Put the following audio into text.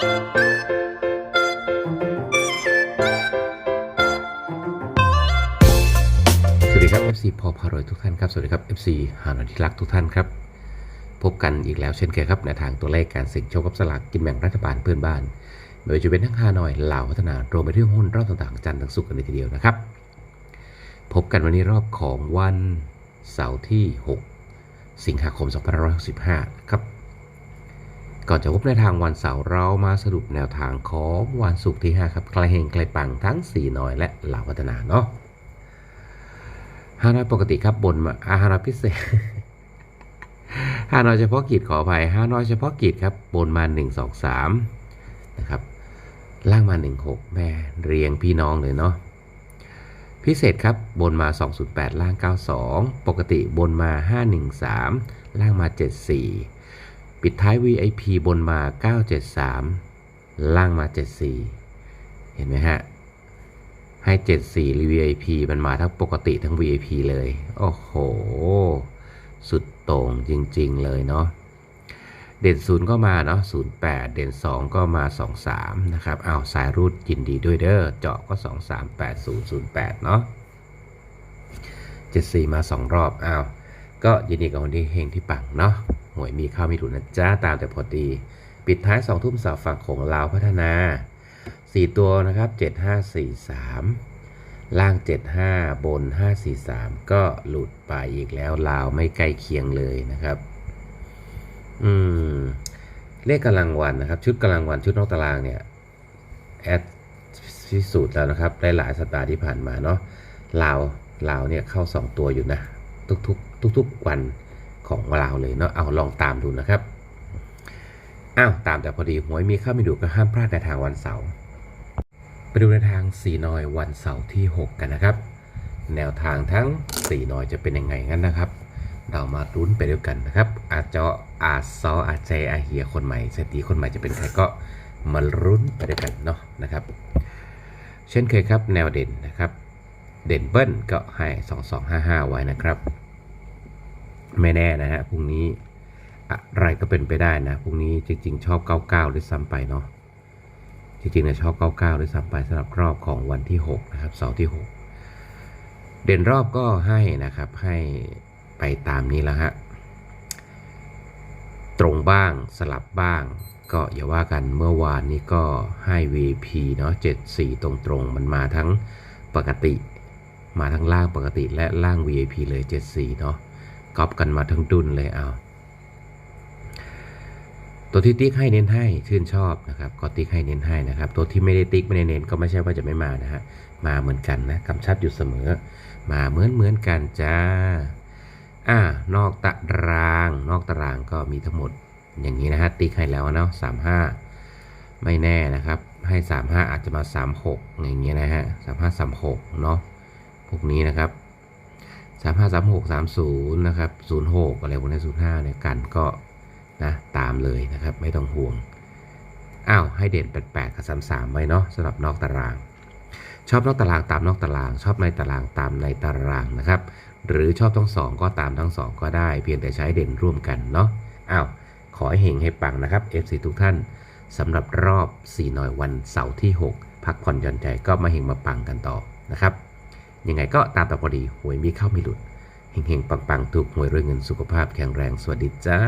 สวัสดีครับ FC พอพารวยทุกท่านครับ สวัสดีครับ FC หานอยที่รักทุกท่านครับ พบกันอีกแล้วเช่นเคยครับในทางตัวเลขการเสี่ยงโชคกับสลากกินแบ่งรัฐบาลเพื่อนบ้านไม่ว่าจะเป็นทั้งฮานอยลาวพัฒนารวมไปถึงหุ้นรอบต่างๆจันทร์ถึงศุกร์กันเลยทีเดียวนะครับ พบกันวันนี้รอบของวันเสาร์ที่ 6 สิงหาคม 2565 ครับ ก่อนจะพบในทางวันเสาร์เรามาสรุปแนวทางของวันศุกร์ที่ 5 ครับใกลเฮงใกลปังทั้ง 4 น้อยและลาวพัฒนาเนาะฮานอยปกติครับบนมาอาฮานอยพิเศษฮานอยเฉพาะกิจขออภัยฮานอยเฉพาะกิจครับบนมา 1 2 3นะครับล่างมา 1 6 แม่เรียงพี่น้องเลยเนาะพิเศษครับบนมา 208 ล่าง 92 ปกติบนมา 513 ล่างมา 74 ปิดท้าย VIP บนมา 973 ล่างมา 74 เห็นไหมฮะ ให้ 74 VIP มันมาทั้งปกติทั้ง VIP เลย โอ้โห สุดโต่งจริง ๆ เลยเนาะ เด่นศูนย์ก็มาเนาะ08 เด่น 2 ก็มา 23 นะครับอ้าวสายรูดยินดีด้วยเด้อ เจาะก็ 238008 เนาะ74 มา 2 รอบ อ้าว ก็ยินดีกับคนที่เฮงที่ปังเนาะ หวยมีเข้ามีถูกนะจ้าตามแต่พอดี ปิดท้าย 2 ทุ่มสาวฝั่งของลาวพัฒนา 4 ตัวนะครับ 7543 ล่าง 75 บน 543 ก็หลุดไปอีกแล้วลาวไม่ใกล้เคียงเลยนะครับ อืม เลขกำลังวันนะครับ ชุดกำลังวันชุดนอกตารางเนี่ยแอดพิสูจน์แล้วนะครับหลายๆสัปดาห์ที่ผ่านมาเนาะลาวลาวเนี่ยเข้า 2 ตัวอยู่นะ ทุกๆทุกๆวัน ของลาเลยเนาะเอาลองตามดูนะครับอ้าวตามแต่พอดีหวยมีเข้าไม่ดูก็ห้ามพลาดในทางวันเสาร์ไปดูในทางสีนอยวันเสาร์ที่ 6 กันนะครับ แนวทางทั้งสีนอยจะเป็นยังไงงั้นนะครับ เรามาลุ้นไปด้วยกันนะครับ อาจจะอาซออาเจอาเฮียคนใหม่เศรษฐีคนใหม่จะเป็นใครก็มาลุ้นไปด้วยกันเนาะนะครับ เช่นเคยครับแนวเด่นนะครับ เด่นเบิ้ลก็ให้ 2255 ไว้นะครับ ไม่แน่นะฮะพรุ่งนี้อะไรก็เป็นไปได้นะพรุ่งนี้จริง ๆ ชอบ 99ด้วยซ้ำไปเนาะจริงๆเนี่ยชอบ 99ด้วยซ้ำไปสำหรับรอบของวันที่ 6 นะครับเสาร์ที่ 6 เด่นรอบก็ให้นะครับให้ไปตามนี้แล้วฮะตรงบ้างสลับบ้าง ก็อย่าว่ากันเมื่อวานนี้ก็ให้ VP เนาะ74 ตรงๆ มันมาทั้งปกติ มาทั้งล่างปกติและล่าง VIP เลย 74 เนาะ ก๊อบกันมาทั้งดุนเลยเอา ตัวที่ติ๊กให้เน้นให้ชื่นชอบนะครับก็ติ๊กให้เน้นให้นะครับ ตัวที่ไม่ได้ติ๊กไม่ได้เน้นก็ไม่ใช่ว่าจะไม่มานะฮะมาเหมือนกันนะกำชับอยู่เสมอ มาเหมือนเหมือนกันจ้าอ่านอกตาราง นอกตารางก็มีทั้งหมดอย่างนี้นะฮะติ๊กให้แล้วเนาะสามห้าไม่แน่นะครับ ให้สามห้าอาจจะมาสามหกอย่างเงี้ยนะฮะสามห้าสามหกเนาะพวกนี้นะครับ สามห้าสามหกสามศูนย์นะครับศูนย์หกอะไรพวกนี้ศูนย์ห้าเนี่ยกันก็นะตามเลยนะครับไม่ต้องห่วง อ้าวให้เด่น8 8กับ3 3ไว้เนาะสำหรับนอกตาราง ชอบนอกตารางตามนอกตาราง ชอบในตารางตามในตารางนะครับ หรือชอบทั้งสองก็ตามทั้งสองก็ได้ เพียงแต่ใช้เด่นร่วมกันเนาะอ้าวขอให้เฮงให้ปังนะครับ FC ทุกท่านสำหรับรอบ 4 หน่อยวันเสาร์ที่ 6 พักผ่อนหย่อนใจก็มาเฮงมาปังกันต่อนะครับ ยังไงก็ตามแต่พอดีหวยมีเข้าไม่หลุดเฮงๆปังๆ ถูกหวยรวยเงินสุขภาพแข็งแรงสวัสดีจ้า